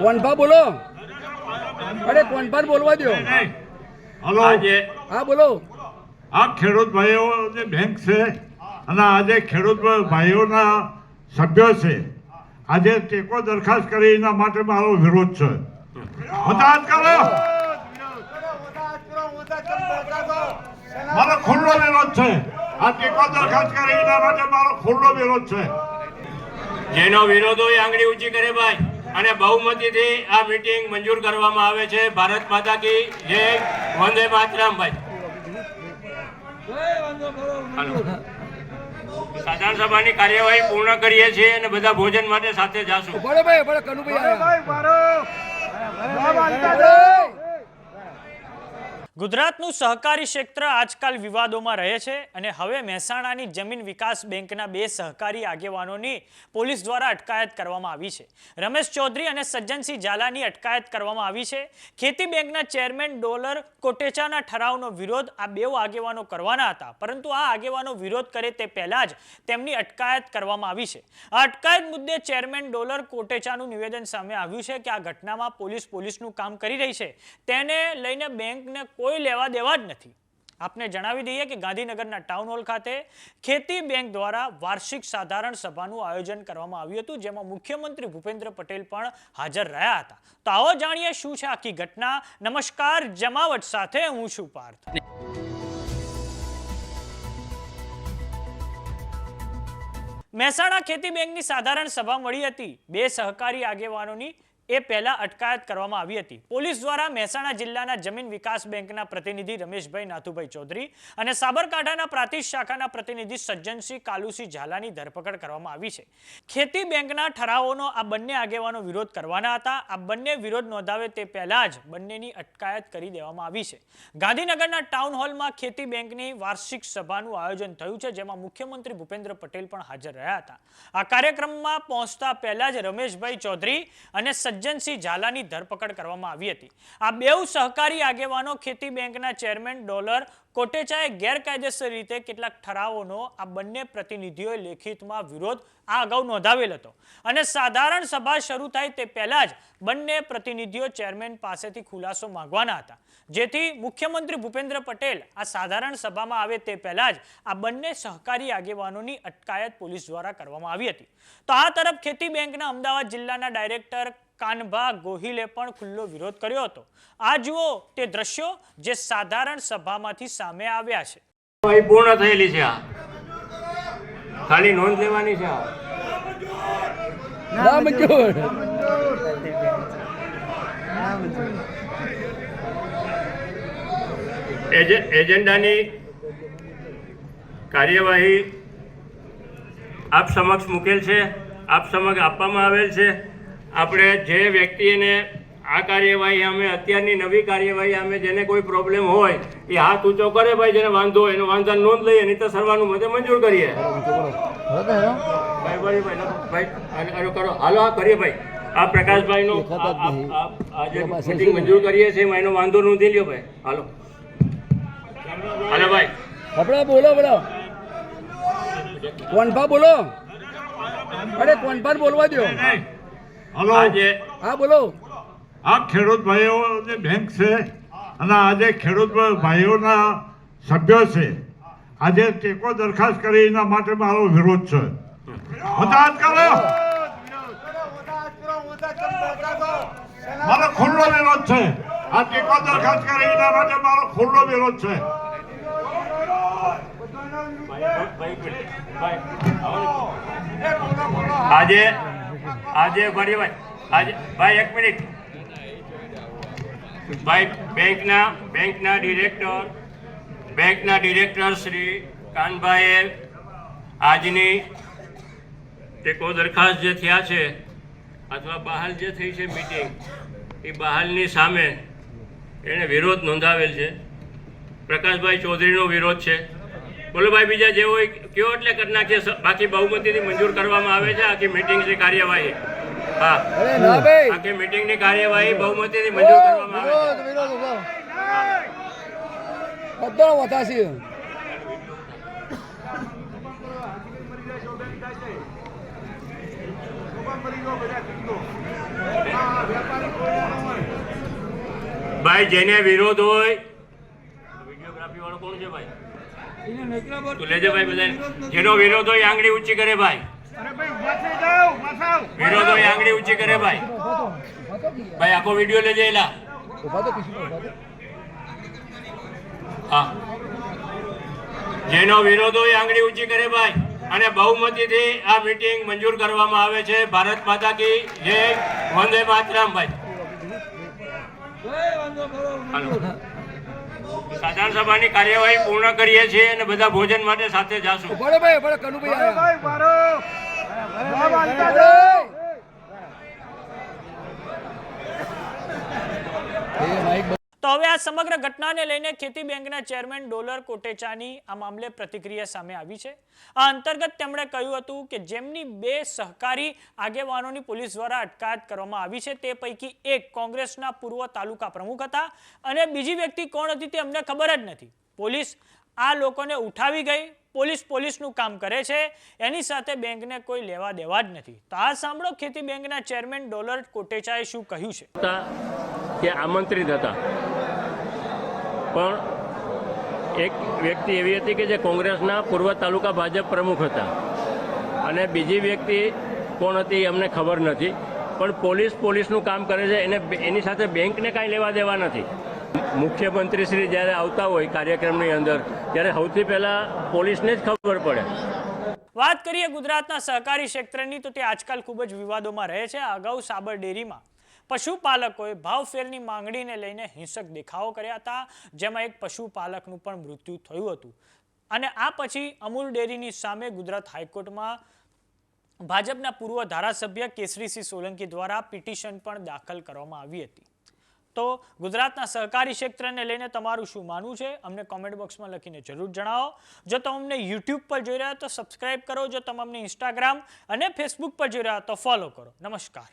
કોનભા બોલો? અરે કોનભા બોલવા દો હલો. આજે હા બોલો. આ ખેડૂત ભાઈઓ જે બેંક છે અને આજે ખેડૂત ભાઈઓના સભ્યો છે આજે ટેકો દરખાસ્ત કરી એના માટે મારો વિરોધ છે. વજાહત કરો. મારો ખુલ્લો વિરોધ છે. આ ટેકો દરખાસ્ત કરી એના માટે મારો ખુલ્લો વિરોધ છે. જેનો વિરોધ હોય આંગળી ઊંચી કરે ભાઈ. અને બહુમતીથી આ મીટિંગ મંજૂર કરવામાં આવે છે. ભારત માતા કી જય. વંદે માતરમ ભાઈ. સાધારણ સભાની કાર્યવાહી પૂર્ણ કરીએ છીએ અને બધા ભોજન માટે સાથે જાશું. કનુભાઈ આયા. ગુજરાતનું સહકારી ક્ષેત્ર આજકાલ વિવાદોમાં રહે છે અને હવે મહેસાણાની જમીન વિકાસ બેંકના બે સહકારી આગેવાનોની પોલીસ દ્વારા અટકાયત કરવામાં આવી છે. રમેશ ચૌધરી અને સજ્જનસિંહ ઝાલાની અટકાયત કરવામાં આવી છે. ખેતી બેંકના ચેરમેન ડોલર કોટેચાના ઠરાવનો વિરોધ આ બે આગેવાનો કરવાના હતા. પરંતુ આ આગેવાનો વિરોધ કરે તે પહેલા જ તેમની અટકાયત કરવામાં આવી છે. આ અટકાયત મુદ્દે ચેરમેન ડોલર કોટેચાનું નિવેદન સામે આવ્યું છે કે આ ઘટનામાં પોલીસ પોલીસનું કામ કરી રહી છે. તેને લઈને બેંકને કોઈ લેવા દેવા જ નથી. આપને જણાવી દઈએ કે ગાંધીનગરના ટાઉન હોલ ખાતે ખેતી બેંક દ્વારા વાર્ષિક સાધારણ સભાનું આયોજન કરવામાં આવ્યું હતું, જેમાં મુખ્યમંત્રી ભૂપેન્દ્ર પટેલ પણ હાજર રહ્યા હતા. તો આવો જાણીએ શું છે આખી ઘટના. નમસ્કાર, જમાવટ સાથે હું છું પાર્થ. મહેસાણા ખેતી બેંકની સાધારણ સભા મળી હતી. બે સહકારી આગેવાનોની એ પહેલા અટકાયત કરવામાં આવી હતી. પોલીસ દ્વારા મહેસાણા જિલ્લાના જમીન વિકાસ બેંકના પ્રતિનિધિ રમેશભાઈ નાથુભાઈ ચૌધરી અને સાબરકાંઠાના પ્રાંતિજ શાખાના પ્રતિનિધિ સજ્જનસિંહ કાલુસિંહ ઝાલાની ધરપકડ કરવામાં આવી છે. ખેતી બેંકના ઠરાવોનો આ બંને આગેવાનો વિરોધ કરવાના હતા. આ બંને વિરોધ નોંધાવે તે પહેલા જ બંનેની અટકાયત કરી દેવામાં આવી છે. ગાંધીનગરના ટાઉન હોલમાં ખેતી બેંકની વાર્ષિક સભાનું આયોજન થયું છે, જેમાં મુખ્યમંત્રી ભૂપેન્દ્ર પટેલ પણ હાજર રહ્યા હતા. આ કાર્યક્રમમાં પહોંચતા પહેલા જ રમેશભાઈ ચૌધરી અને સજ્જનસિંહ ઝાલાની ધરપકડ કરવામાં આવી હતી. આ બેઉ સહકારી આગેવાનો ખેતી બેંકના ચેરમેન ડોલર કોટેચાએ ગેરકાયદેસર રીતે કેટલાક ઠરાવોનો આ બંને પ્રતિનિધિઓએ લેખિતમાં વિરોધ આ અગાઉ નોંધાવેલ હતો. અને સાધારણ સભા શરૂ થાય તે પહેલા જ બંને પ્રતિનિધિઓ ચેરમેન પાસેથી ખુલાસો માંગવાના હતા. જેથી મુખ્યમંત્રી ભૂપેન્દ્ર પટેલ આ સાધારણ સભામાં આવે તે પહેલા જ આ બંને સહકારી આગેવાનોની અટકાયત પોલીસ દ્વારા કરવામાં આવી હતી. તો આ તરફ ખેતી બેંકના અમદાવાદ જિલ્લાના ડાયરેક્ટર કાનભા ગોહિલે પણ ખુલ્લો વિરોધ કર્યો હતો. આ જુઓ તે દ્રશ્યો જે સાધારણ સભામાંથી સામે આવ્યા છે. પૂર્ણ થયેલી છે આ. ખાલી નોંધ લેવાની છે આ. ના મંજૂર એજન્ડાની કાર્યવાહી આપ સમક્ષ મૂકેલ છે આપ સમક્ષ આપવામાં આવેલ છે. આપણે જે વ્યક્તિને આ કાર્યવાહી અમે અત્યારની નવી કાર્યવાહી અમે જેને કોઈ પ્રોબ્લેમ હોય એ હાથ ઊંચો કરે ભાઈ જેને વાંધો હોય એનો વાંધા નોંધ લઈએ નહીં તો સર્વાનું મતે મંજૂર કરીએ. ભાઈ ભાઈ ભાઈ ભાઈ કરો. હાલો આ કરીએ ભાઈ. આ પ્રકાશભાઈનો આ- આ- આ- આ જે મિટિંગ મંજૂર કરીએ છીએ એમાં એનો વાંધો નોંધી લ્યો ભાઈ. હાલો. હાલો ભાઈ. આપણે બોલો બોલો. કોનભા બોલો. અરે કોનભા બોલવા દો હલો. આજે હા બોલો. આ ખેડૂત ભાઈઓની બેંક છે અને આજે ખેડૂત ભાઈઓના સભ્યો છે આજે ટેકો દરખાસ્ત કરી એના માટે મારો વિરોધ છે. વજાહત કરો. મારો ખુલ્લો વિરોધ છે. આ ટેકો દરખાસ્ત કરી એના માટે મારો ખુલ્લો વિરોધ છે. આજે આજે ફરી ભાઈ આજે ભાઈ, એક મિનિટ. ભાઈ, બેંકના બેંકના ડિરેક્ટર બેંકના ડિરેક્ટર શ્રી કાનભાઈએ આજની ટેકો દરખાસ્ત જે થયા છે, અથવા બહાલ જે થઈ છે મિટિંગ એ બહાલની સામે એણે વિરોધ નોંધાવેલ છે. પ્રકાશભાઈ ચૌધરીનો વિરોધ છે. બોલો ભાઈ, બીજા જે હોય કયો એટલે કરી નાખીએ? બાકી બહુમતીથી મંજૂર કરવામાં આવે છે? આખી મિટિંગની કાર્યવાહી. હા. ભાઈ. આખી મીટિંગની કાર્યવાહી બહુમતીથી મંજૂર કરવામાં આવે. બધો વધાશે ભાઈ જેને વિરોધ હોય વિડીયોગ્રાફી વાળો કોણ છે ભાઈ? તું લેજે ભાઈ બધા જેનો વિરોધ હોય આંગળી ઊંચી કરે ભાઈ. વિરોધ આંગળી ઊંચી કરે ભાઈ. ભાઈ આખો વીડિયો લેજે એલા. હા. જેનો વિરોધો આંગળી ઊંચી કરે ભાઈ. અને બહુમતીથી આ મીટિંગ મંજૂર કરવામાં આવે છે ભારત માતા કી જય. વંદે માતરમ ભાઈ. સાધારણ સભાની કાર્યવાહી પૂર્ણ કરીએ છીએ અને બધા ભોજન માટે સાથે જાશું. તો હવે આ સમગ્ર ઘટનાને લઈને ખેતી બેંકના ચેરમેન ડોલર કોટેચાની આ મામલે પ્રતિક્રિયા સામે આવી છે. આ અંતર્ગત તેમણે કહ્યું હતું કે જેમની બે સહકારી આગેવાનોની પોલીસ દ્વારા અટકાયત કરવામાં આવી છે તે પૈકી એક કોંગ્રેસના પૂર્વ તાલુકા પ્રમુખ હતા અને બીજી વ્યક્તિ કોણ હતી તે અમને ખબર જ નથી. પોલીસ આ લોકોને ઉઠાવી ગઈ, પોલીસ પોલીસનું કામ કરે છે, એની સાથે બેંકને કોઈ લેવા દેવા જ નથી. તો આ સાંભળો ખેતી બેંકના ચેરમેન ડોલર કોટેચાએ શું કહ્યું છે. તે આમંત્રિત હતા. પણ એક વ્યક્તિ એવી હતી કે જે કોંગ્રેસના પૂર્વ તાલુકા ભાજપ પ્રમુખ હતા. અને બીજી વ્યક્તિ કોણ હતી અમને ખબર નથી. પણ પોલીસ પોલીસનું કામ કરે છે, એને એની સાથે બેંકને કાંઈ લેવા દેવા નથી. મુખ્યમંત્રી શ્રી જ્યારે આવતા હોય કાર્યક્રમની અંદર, ત્યારે સૌથી પહેલાં પોલીસને જ ખબર પડે. વાત કરીએ ગુજરાતના સહકારી ક્ષેત્રની, તો તે આજકાલ ખૂબ જ વિવાદોમાં રહે છે અગાઉ સાબર ડેરીમાં. પશુપાલકોએ ભાવફેરની માંગણીને લઈને હિંસક દેખાવો કર્યા હતા, જેમાં એક પશુપાલકનું પણ મૃત્યુ થયું હતું. અને આ પછી અમૂલ ડેરીની સામે ગુજરાત હાઈકોર્ટમાં ભાજપના પૂર્વ ધારાસભ્ય કેસરીસિંહ સોલંકી દ્વારા પિટિશન પણ દાખલ કરવામાં આવી હતી. તો ગુજરાતના સહકારી ક્ષેત્રને લઈને તમારું શું માનવું છે? અમને કોમેન્ટ બોક્સમાં લખીને જરૂર જણાવો. જો તમે અમને યુટ્યુબ પર જોઈ રહ્યા તો સબસ્ક્રાઇબ કરો. જો તમે અમને ઇન્સ્ટાગ્રામ અને ફેસબુક પર જોઈ રહ્યા તો ફોલો કરો. નમસ્કાર.